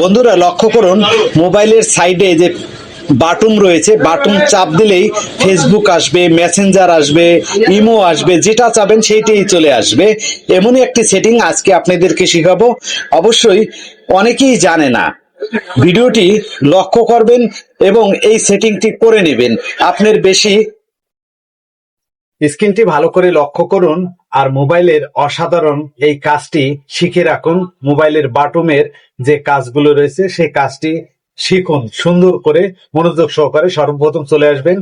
বন্ধুরা, লক্ষ্য করুন, মোবাইলের সাইডে যে বাটুম রয়েছে, বাটুম চাপ দিলেই ফেসবুক আসবে মেসেঞ্জার আসবে ইমো আসবে, যেটা চাবেন সেইটাই চলে আসবে। এমনই একটি সেটিং আজকে আপনাদেরকে শেখাবো। অবশ্যই অনেকেই জানে না। ভিডিওটি লক্ষ্য করবেন এবং এই সেটিংটি করে নেবেন। আপনার বেশি স্ক্রিনটি ভালো করে লক্ষ্য করুন। আর মোবাইলের অসাধারণ এই কাজটি শিখে রাখুন। মোবাইলের বাটুমের যে কাজগুলো রয়েছে, সেই কাজটি শিখুন। সুন্দর করে মনোযোগ সহকারে সর্বপ্রথম চলে আসবেন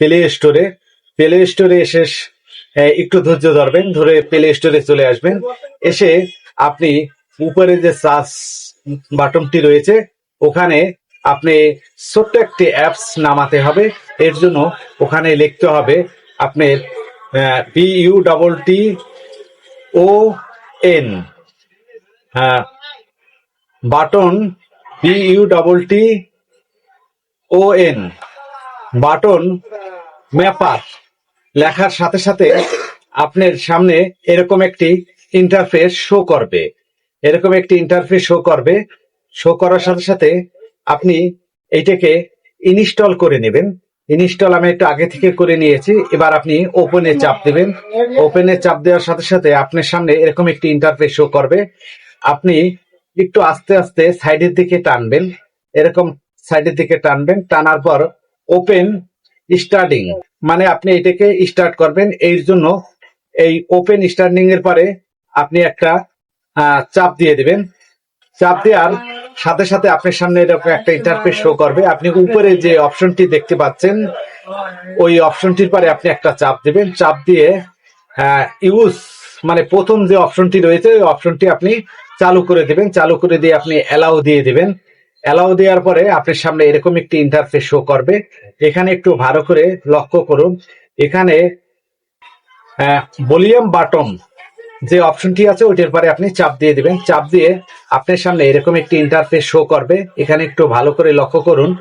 প্লে স্টোরে প্লে স্টোরে এসে একটু ধৈর্য ধরবেন, ধরে প্লে স্টোরে চলে আসবেন। এসে আপনি উপরে যে সার্চ বাটনটি রয়েছে, ওখানে আপনি ছোট্ট একটি অ্যাপস নামাতে হবে। এর জন্য ওখানে লিখতে হবে আপনার B U double T O N হ্যাঁ button B U double T O N button mapper. লেখার সাথে সাথে আপনার সামনে এরকম একটি ইন্টারফেস শো করবে। এরকম একটি ইন্টারফেস শো করবে। শো করার সাথে সাথে আপনি এইটাকে ইনস্টল করে নেবেন। ইনস্টল আমি একটু আগে থেকে করে নিয়েছি। এবার আপনি ওপেনে চাপ দেবেন। ওপেনে চাপ দেওয়ার সাথে সাথে আপনার সামনে এরকম একটি ইন্টারফেস শো করবে। আপনি একটু আস্তে আস্তে সাইডের দিকে টানবেন। এরকম সাইডের দিকে টানবেন। টানার পর ওপেন স্টার্টিং মানে আপনি এটাকে স্টার্ট করবেন। এর জন্য এই ওপেন স্টার্টিং এর পরে আপনি একটা চাপ দিয়ে দিবেন। চাপ দেওয়ার সাথে সাথে আপনার সামনে এরকম একটা ইন্টারফেস শো করবে। আপনি উপরে যে অপশনটি দেখতে পাচ্ছেন, ওই অপশনটির পরে আপনি একটা চাপ দিবেন। চাপ দিয়ে ইউজ মানে প্রথম যে অপশনটি রয়েছে, ওই অপশনটি আপনি চালু করে দিবেন। চালু করে দিয়ে আপনি অ্যালাউ দিয়ে দিবেন। অ্যালাউ দেওয়ার পরে আপনার সামনে এরকম একটি ইন্টারফেস শো করবে। এখানে একটু ভালো করে লক্ষ্য করুন। এখানে ভলিউম বাটন যে অপশনটি আছে, ওইটার পরে আপনি চাপ দিয়ে দিবেন। চাপ দিয়ে আপনার সামনে এরকম একটি ইন্টারফেস শো করবে। এখানে একটু ভালো করে লক্ষ্য করুন।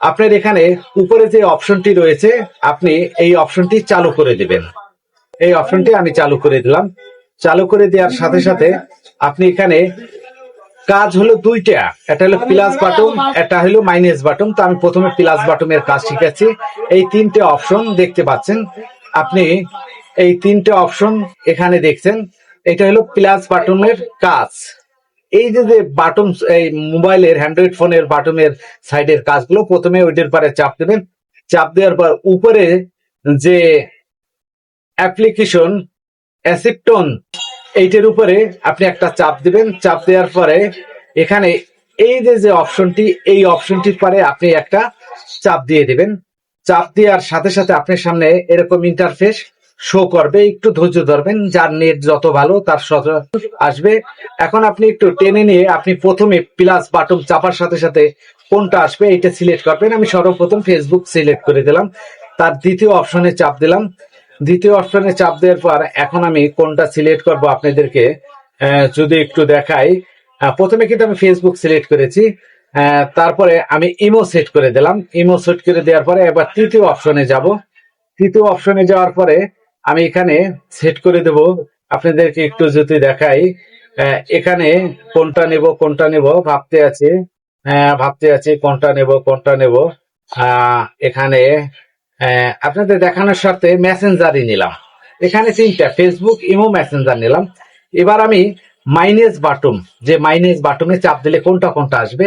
আপনার এখানে উপরে যে অপশনটি রয়েছে, আপনি এই অপশনটি চালু করে দিবেন। এই অপশনটি আমি চালু করে দিলাম। চালু করে দেওয়ার সাথে সাথে আপনি এখানে কাজ হলো দুইটা। একটা হলো প্লাস বাটন একটা হলো মাইনাস বাটন তো আমি প্রথমে প্লাস বাটনের কাজ শিখেছি। এই তিনটে অপশন দেখতে পাচ্ছেন। আপনি এই তিনটে অপশন এখানে দেখছেন। এটা হলো প্লাস বাটনের কাজ। এই যে যে বাটন এই মোবাইলের অ্যান্ড্রয়েড ফোনের বাটনের সাইডের কাজগুলো প্রথমে ওইটার পরে চাপ দেবেন। চাপ দেওয়ার পর উপরে যে অ্যাপ্লিকেশন অ্যাসিপটন এইটার উপরে আপনি একটা চাপ দিবেন। চাপ দেওয়ার পরে এখানে এই যে যে অপশনটি এই অপশনটির পরে আপনি একটা চাপ দিয়ে দিবেন। চাপ দেওয়ার সাথে সাথে আপনার সামনে এরকম ইন্টারফেস শো করবে, একটু ধৈর্য ধরবেন, যার নেট যত ভালো, তার শত আসবে। এখন আপনি একটু টেনে নিয়ে আপনি প্রথমে প্লাস বাটন চাপার সাথে সাথে কোনটা আসবে, এটা সিলেক্ট করবেন। আমি সর্বপ্রথম ফেসবুক সিলেক্ট করে দিলাম। তার দ্বিতীয় অপশনে চাপ দিলাম। দ্বিতীয় অপশনে চাপ দেওয়ার পর এখন আমি কোনটা সিলেক্ট করব আপনাদেরকে যদি একটু দেখাই। প্রথমে কিন্তু আমি ফেসবুক সিলেক্ট করেছি। তারপরে আমি ইমো সেট করে দিলাম। ইমো সেট করে দেওয়ার পরে এবার তৃতীয় অপশনে যাব। তৃতীয় অপশনে যাওয়ার পরে আমি এখানে সেট করে দেব। আপনাদেরকে একটু যদি দেখাই এখানে কোনটা নেব কোনটা নেব, ভাবতে আছি ভাবতে আছি কোনটা নেব কোনটা নেব। এখানে আপনাদের দেখানোর সাথে মেসেঞ্জারই নিলাম। এখানে তিনটা ফেসবুক ইমো মেসেঞ্জার নিলাম। এবার আমি মাইনেস বাটন যে মাইনেস বাটনে চাপ দিলে কোনটা কোনটা আসবে,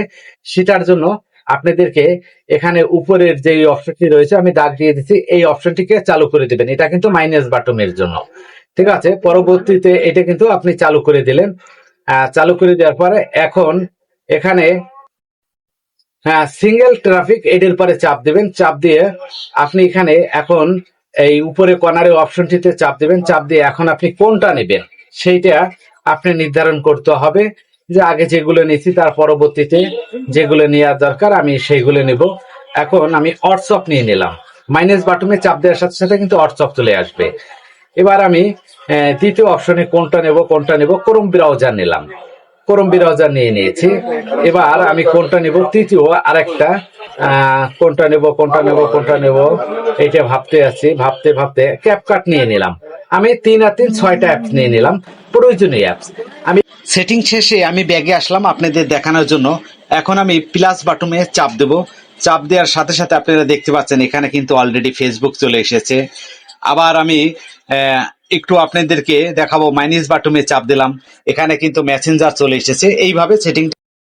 সেটার জন্য আপনাদেরকে এখানে উপরের যে অপশনটি রয়েছে, আমি দাগ দিয়ে দিচ্ছি, এই অপশনটিকে চালু করে দিবেন। এটা কিন্তু মাইনাস বাটনের জন্য। ঠিক আছে? পরবর্তীতে এটা কিন্তু আপনি চালু করে দিলেন। চালু করে দেওয়ার পরে এখন এখানে হ্যাঁ সিঙ্গেল ট্রাফিক এটার পরে চাপ দিবেন। চাপ দিয়ে আপনি এখানে এখন এই উপরে কর্নারে অপশনটিতে চাপ দিবেন। চাপ দিয়ে এখন আপনি কোনটা নেবেন, সেইটা আপনি নির্ধারণ করতে হবে। যে আগে যেগুলো নিয়েছি, তার পরবর্তীতে যেগুলো নেওয়ার দরকার, আমি সেইগুলো নেব। এখন আমি হোয়াটসঅ্যাপ নিয়ে নিলাম। মাইনাস বাটনে চাপ দেওয়ার সাথে সাথে কিন্তু হোয়াটসঅ্যাপ চলে আসবে। এবার আমি দ্বিতীয় অপশনে কোনটা নেব কোনটা নেব ক্রোম ব্রাউজার নিলাম। ক্রোম ব্রাউজার নিয়ে নিয়েছি। এবার আমি কোনটা নেব, তৃতীয় আরেকটা কোনটা নেব কোনটা নেব কোনটা নেব, এইটা ভাবতে আছি, ভাবতে ভাবতে ক্যাপকাট নিয়ে নিলাম। আমি তিন আর তিন ছয়টা অ্যাপস নিয়ে নিলাম। প্রয়োজনীয় অ্যাপস আমি সেটিং শেষে আমি ব্যাগে আসলাম আপনাদের দেখানোর জন্য। এখন আমি প্লাস বাটনে চাপ দেব। চাপ দেওয়ার সাথে সাথে আপনারা দেখতে পাচ্ছেন এখানে কিন্তু অলরেডি ফেসবুক চলে এসেছে। আবার আমি একটু আপনাদেরকে দেখাবো মাইনাস বাটনে চাপ দিলাম। এখানে কিন্তু মেসেঞ্জার চলে এসেছে। এইভাবে সেটিং